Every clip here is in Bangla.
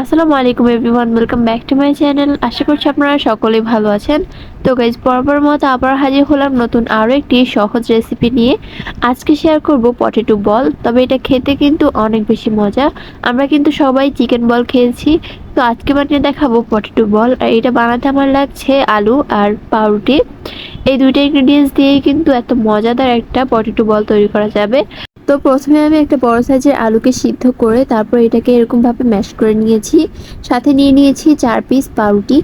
আসসালামু আলাইকুম everyone, welcome back to my channel. আশা করছি আপনারা সকলেই ভালো আছেন। তো গাইজ বরাবর মতো আবার হাজির হলাম নতুন আরও একটি সহজ রেসিপি নিয়ে। আজকে শেয়ার করব পটেটো বল তবে এটা খেতে কিন্তু অনেক বেশি মজা। আমরা কিন্তু সবাই চিকেন বল খেয়েছি। তো আজকে বানিয়ে দেখাবো পটেটো বল আর এটা বানাতে আমার লাগছে আলু আর পাউরুটি। এই দুইটা ইনগ্রিডিয়েন্টস দিয়েই কিন্তু এত মজাদার একটা পটেটো বল তৈরি করা যাবে। তো প্রথমে আমি একটা বড় সাইজের আলুকে সিদ্ধ করে তারপর এটাকে এরকমভাবে ম্যাশ করে নিয়েছি। সাথে নিয়ে নিয়েছি চার পিস পাউরুটি।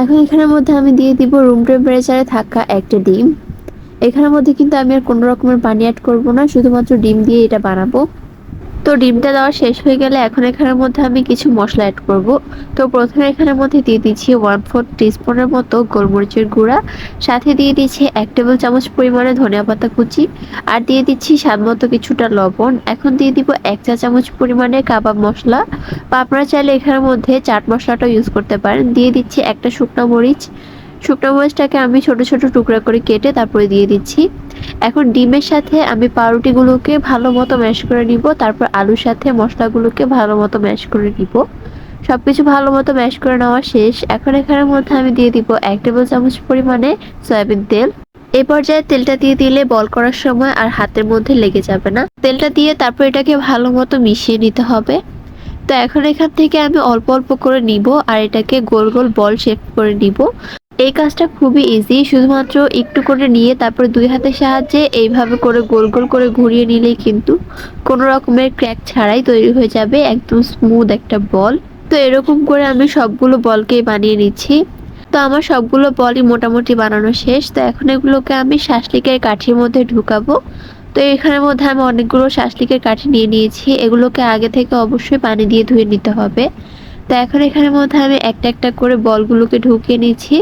এখন এখানের মধ্যে আমি দিয়ে দিব রুম টেম্পারেচারে থাকা একটা ডিম। এখানের মধ্যে কিন্তু আমি আর কোনো রকমের পানি অ্যাড করব না, শুধুমাত্র ডিম দিয়ে এটা বানাবো। তো ডিমটা দেওয়া শেষ হয়ে গেলে এখন এখানের মধ্যে আমি কিছু মশলা অ্যাড করব। তো প্রথমে এখানের মধ্যে দিয়ে দিচ্ছি ওয়ান ফোর টিস্পুনের মতো গোলমরিচের গুঁড়া। সাথে দিয়ে দিচ্ছি এক টেবিল চামচ পরিমাণে ধনিয়া পাতা কুচি। আর দিয়ে দিচ্ছি স্বাদ মতো কিছুটা লবণ। এখন দিয়ে দিব এক চা চামচ পরিমাণে কাবাব মশলা। বা আপনারা চাইলে এখানের মধ্যে চাট মশলাটাও ইউজ করতে পারেন। দিয়ে দিচ্ছি একটা শুকনো মরিচ। শুকনো মরিচটাকে আমি ছোট ছোট টুকরা করে কেটে তারপরে দিয়ে দিচ্ছি। এখন ডিমের সাথে আমি পাউরুটিগুলোকে ভালো মতো ম্যাশ করে নিব, তারপর আলুর সাথে মশলাগুলোকে ভালো মতো ম্যাশ করে নিব। সব কিছু ভালো মতো ম্যাশ করে নেওয়া শেষ। এখন এখানের মধ্যে আমি দিয়ে দিব এক টেবিল চামচ পরিমাণে সয়াবিন তেল। এই পর্যায়ে তেলটা দিয়ে দিলে বল করার সময় আর হাতের মধ্যে লেগে যাবে না। তেলটা দিয়ে তারপর এটাকে ভালো মতো মিশিয়ে নিতে হবে। তো এখন এখান থেকে আমি অল্প অল্প করে নিব আর এটাকে গোল গোল বল শেপ করে নিব। এই কাজটা খুবই ইজি শুধুমাত্র একটু করে নিয়ে তারপরে দুই হাতের সাহায্যে এইভাবে করে গোল গোল করে ঘুরিয়ে নিলেই কিন্তু কোনো রকমের ক্র্যাক ছাড়াই তৈরি হয়ে যাবে, একদম স্মুথ একটা বল তো এরকম করে আমি সবগুলো বলকেই বানিয়ে নিচ্ছি। তো আমার সবগুলো বলই মোটামুটি বানানো শেষ। তো এখন এগুলোকে আমি শাসলিকের কাঠির মধ্যে ঢুকাবো। তো এখানের মধ্যে আমি অনেকগুলো শাসলিকের কাঠি নিয়ে নিয়েছি। এগুলোকে আগে থেকে অবশ্যই পানি দিয়ে ধুয়ে নিতে হবে। তো এখন এখানের মধ্যে আমি একটা একটা করে বলগুলোকে ঢুকিয়ে নিচ্ছি।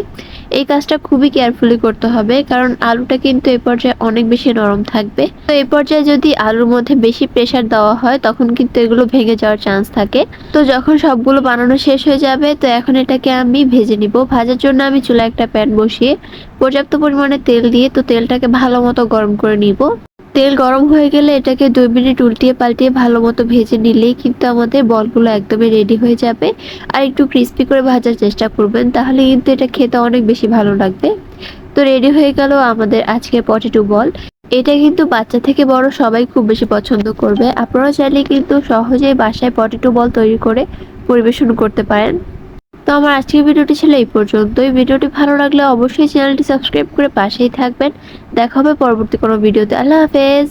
এই কাজটা খুবই কেয়ারফুলি করতে হবে, কারণ আলুটা কিন্তু এই পর্যায়ে অনেক বেশি নরম থাকবে। তো এই পর্যায়ে যদি আলুর মধ্যে বেশি প্রেসার দেওয়া হয়, তখন কিন্তু এগুলো ভেঙে যাওয়ার চান্স থাকে। তো যখন সবগুলো বানানো শেষ হয়ে যাবে, তো এখন এটাকে আমি ভেজে নিব। ভাজার জন্য আমি চুলা একটা প্যান বসিয়ে পর্যাপ্ত পরিমাণে তেল দিয়ে তো তেলটাকে ভালো মতো গরম করে নিব। তেল গরম হয়ে গেলে এটাকে দুই মিনিট উল্টিয়ে পাল্টিয়ে ভালো মতো ভেজে নিলেই কিন্তু আমাদের বলগুলো একদমই রেডি হয়ে যাবে। আর একটু ক্রিস্পি করে ভাজার চেষ্টা করবেন, তাহলে কিন্তু এটা খেতে অনেক বেশি ভালো লাগবে। তো রেডি হয়ে গেল আমাদের আজকের পটেটো বল এটা কিন্তু বাচ্চা থেকে বড় সবাই খুব বেশি পছন্দ করবে। আপনারা চাইলে কিন্তু সহজেই বাসায় পটেটো বল তৈরি করে পরিবেশন করতে পারেন। তো আমার আজকের ভিডিওটি ছিল এই পর্যন্তই। ভিডিওটি ভালো লাগলে অবশ্যই চ্যানেলটি সাবস্ক্রাইব করে পাশেই থাকবেন। দেখা হবে পরবর্তী কোনো ভিডিওতে। আল্লাহ হাফেজ।